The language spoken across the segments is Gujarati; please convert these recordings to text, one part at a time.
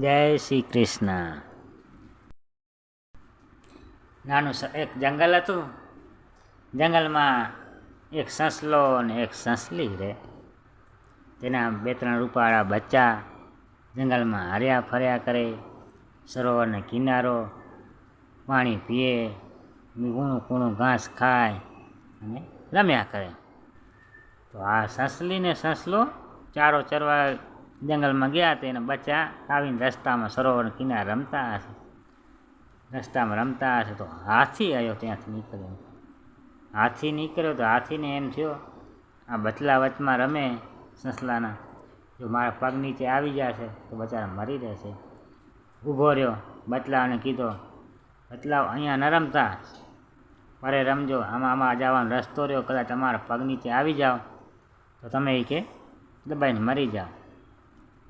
જય શ્રી કૃષ્ણ. નાનું એક જંગલ હતું. જંગલમાં એક સસલો અને એક સસલી રહે તેના બે ત્રણ રૂપાળા બચ્ચા જંગલમાં હર્યા ફર્યા કરે. સરોવરને કિનારો પાણી પીએ ગુણું કૂણું ઘાસ ખાય અને રમ્યા કરે. તો આ સસલી ને સસલો ચારો ચરવા જંગલમાં ગયા તે એના બચ્ચા આવીને રસ્તામાં સરોવર કિનારે રમતા હશે. રસ્તામાં રમતા હશે તો હાથી આવ્યો ત્યાંથી નીકળ્યો. હાથી નીકળ્યો તો હાથીને એમ થયો, આ બચલા વચમાં રમે સસલાના. જો મારા પગ નીચે આવી જશે તો બચારા મરી રહેશે. ઊભો રહ્યો બચલાને કીધો બચલાવ અહીંયા ન રમતા. મારે રમજો, આમાં આમાં જવાનો રસ્તો રહ્યો. કદાચ તમારા પગ નીચે આવી જાઓ તો તમે એ કે દબાઈને મરી જાઓ.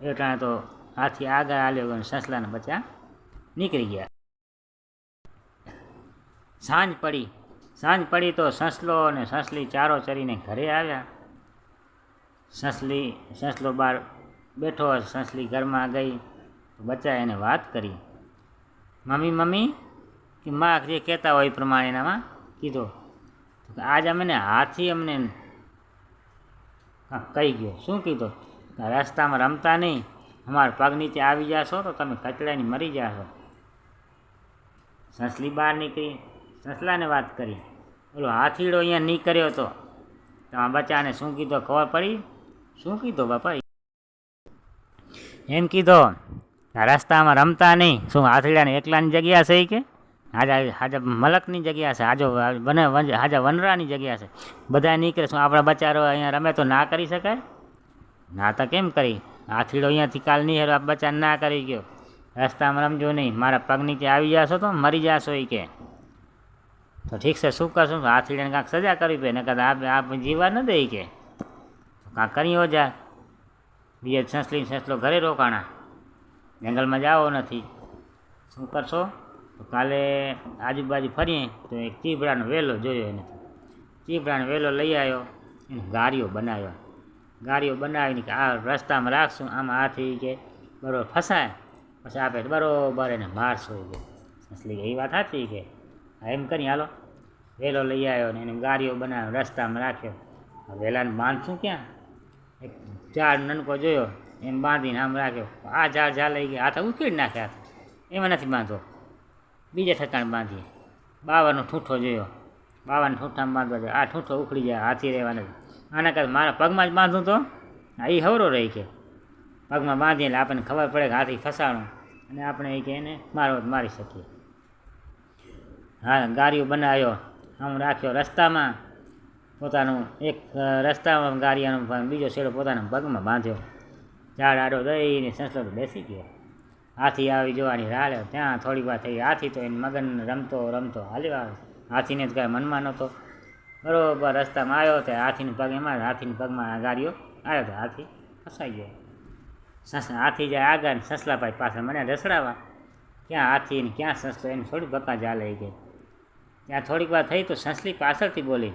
એ ટાણે તો હાથી આગળ આવ્યો અને સસલાના બચ્ચા નીકળી ગયા. સાંજ પડી. સાંજ પડી તો સસલો અને સસલી ચારો ચરીને ઘરે આવ્યા. સસલી, સસલો બહાર બેઠો, સસલી ઘરમાં ગઈ. બચ્ચા એને વાત કરી. મમ્મી મમ્મી, કે માં જે કહેતા હોય એ પ્રમાણે એનામાં કીધો. આજ અમને હાથી અમને કહી ગયો. શું કીધું? રસ્તામાં રમતા નહીં. અમારા પગ નીચે આવી જાશો તો તમે કચડાની મરી જાશો. સસલી બહાર નીકળી, સસલાને વાત કરી. ઓલો હાથીડો અહીંયા નીકળ્યો હતો તમારા બચ્ચાને શું કીધો? ખબર પડી? શું કીધો બાપા? એમ કીધો રસ્તામાં રમતા નહીં. શું હાથીડાને એકલાની જગ્યા છે કે? હાજા હાજા મલકની જગ્યા છે. હાજો બને હાજા વનરાની જગ્યા છે. બધા નીકળે. શું આપણા બચારો અહીંયા રમે તો ના કરી શકાય? ના તો કેમ કરી? હાથીડો અહીંયાથી કાલ નહીં હેરો આ બચ્ચાને ના કરી ગયો. રસ્તામાં રમજો નહીં, મારા પગ નીચે આવી જશો તો મરી જાશો એ કે. તો ઠીક છે, શું કરશું? હાથીડાને કાંઈક સજા કરવી પડે કદાચ આપ આપ જીવા ન દે કે. તો કાંઈક કરીઓ જા બીજા સસલી સસલો ઘરે રોકાણા. જંગલમાં જાવો નથી. શું કરશો? તો કાલે આજુબાજુ ફરીએ, તો એક ચીપડાનો વેલો જોયો એને. ચીભડાનો વેલો લઈ આવ્યો, એને ગાડીઓ બનાવ્યો. ગાડીઓ બનાવીને કે આ રસ્તામાં રાખશું, આમાં હાથી કે બરોબર ફસાય. પછી આપણે બરોબર એને મારશું કે. એ વાત સાચી કે. એમ કરી હાલો. વહેલો લઈ આવ્યો ને એને ગાડીઓ બનાવ્યો, રસ્તામાં રાખ્યો. વહેલાને બાંધશું ક્યાં? એક ઝાડ નનકો જોયો એમ બાંધીને આમ રાખ્યો. આ ઝાડ ઝાડ લઈ ગયા, હાથે ઉકેડી નાખ્યા એમાં નથી બાંધો બીજે ઠેકાણે બાંધીએ. બાવાનો ઠૂંઠો જોયો. બાવાને ઠૂંઠામાં બાંધવા જાય. આ ઠૂંઠો ઉખડી જાય, હાથી રહેવા નથી. આના કરતાં મારા પગમાં જ બાંધું તો? હા એ હવરો રહી કે. પગમાં બાંધીએ એટલે આપણને ખબર પડે કે હાથી ફસાણું. અને આપણે એ કે એને મારો મારી શકીએ. હા, ગાડીઓ બનાવ્યો. આમ રાખ્યો રસ્તામાં. પોતાનું એક રસ્તામાં ગાડીઓનો બીજો છેડો પોતાના પગમાં બાંધ્યો. ઝાડ આડો દઈને સંસલો બેસી ગયો. હાથી આવી જોવાની રાહ ત્યાં થોડી વાર થઈ. હાથી તો એને મગન રમતો રમતો હાલ્યો હાથીને જ કાંઈ મનમાં નહોતો. બરોબર, રસ્તામાં આવ્યો તો હાથીને પગ એમાં હાથીના પગમાં ગાડીઓ, આવ્યો તો હાથી, ફસાઈ ગયો. સસ, હાથી જાય આગળ ને સસલાભાઈ પાછળ, મને રસડાવા. ક્યાં હાથી ને ક્યાં સસલો એને થોડી બકા જા લઈ ગઈ ત્યાં થોડીક વાર થઈ તો સસલી પાછળથી બોલી,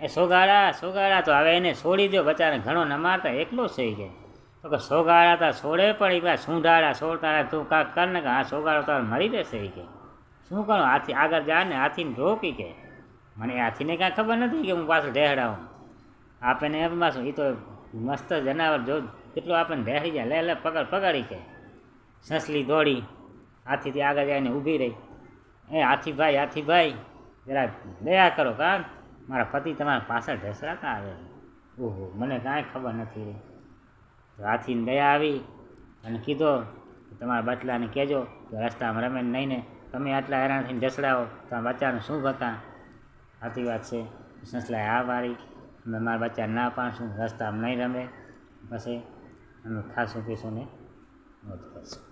એ સોગાડા સોગાડા તો હવે એને છોડી દો બચારાને ઘણો ન મારતા એકલો થઈ ગયો તો કે સોગાડા તા છોડે, પણ એ પાછા સુંઢાડા છોડતા તું કાંક કર ને કે આ સોગાડો તારે મરી રહેશે એ કે. શું કરો? હાથી આગળ જા ને, હાથીને રોકી કે. મને હાથીને કાંઈ ખબર નથી કે હું પાછું ઢેહડાવું આપણને એમ પાછું એ તો મસ્ત જનાવર જો કેટલું આપણને ઢેહડી જાય, લે લે, પકડ, પકડી કે. સસલી દોડી હાથીથી આગળ જઈને ઊભી રહી. એ હાથીભાઈ હાથીભાઈ, જરા દયા કરો કાં મારા પતિ તમારા પાછળ ઢસડાતા આવે ઓહો, મને કાંઈ ખબર નથી હાથીને દયા આવી અને કીધો તમારા બચલાને કહેજો કે રસ્તામાં રમે નહીં ને. તમે આટલા હેરાન થઈને ઢસડાવો તમારા બચ્ચાનું શું બતા સાચી વાત છે. સંસલાએ આ વાળી, અમે મારા બચ્ચાને ના પાડશું, રસ્તામાં નહીં રમે, પછી અમે ખાશું પીશું ને મોજ કરશું